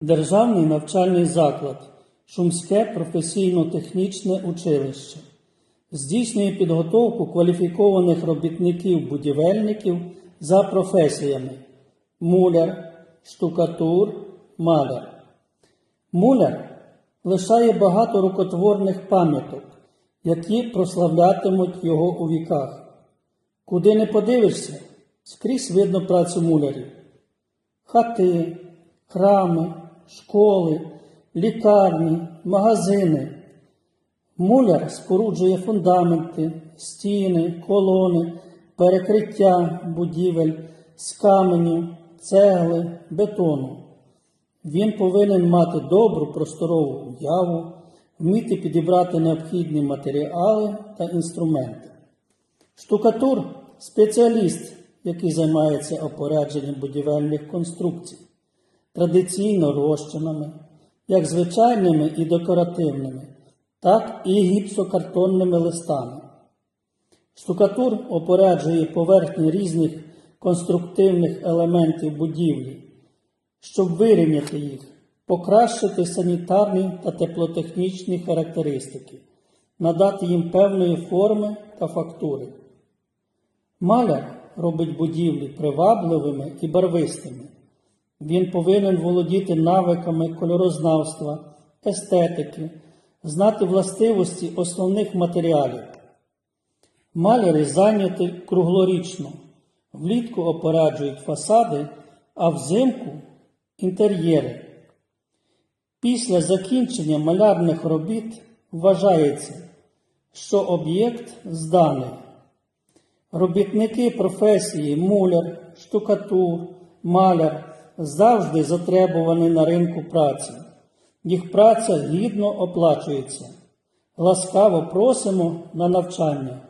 Державний навчальний заклад Шумське професійно-технічне училище здійснює підготовку кваліфікованих робітників-будівельників за професіями муляр, штукатур, маляр. Муляр лишає багато рукотворних пам'яток, які прославлятимуть його у віках. Куди не подивишся, скрізь видно працю мулярів. Хати, храми, школи, лікарні, магазини. Муляр споруджує фундаменти, стіни, колони, перекриття будівель з каменю, цегли, бетону. Він повинен мати добру просторову уяву, вміти підібрати необхідні матеріали та інструменти. Штукатур спеціаліст, який займається опорядженням будівельних конструкцій, традиційно розчинами, як звичайними і декоративними, так і гіпсокартонними листами. Штукатур опоряджує поверхні різних конструктивних елементів будівлі, щоб вирівняти їх, покращити санітарні та теплотехнічні характеристики, надати їм певної форми та фактури. Маляр робить будівлі привабливими і барвистими. Він повинен володіти навиками кольорознавства, естетики, знати властивості основних матеріалів. Маляри зайняті круглорічно, влітку опораджують фасади, а взимку інтер'єри. Після закінчення малярних робіт вважається, що об'єкт зданий. Робітники професії муляр, штукатур, маляр завжди затребувані на ринку праці. Їх праця гідно оплачується. Ласкаво просимо на навчання.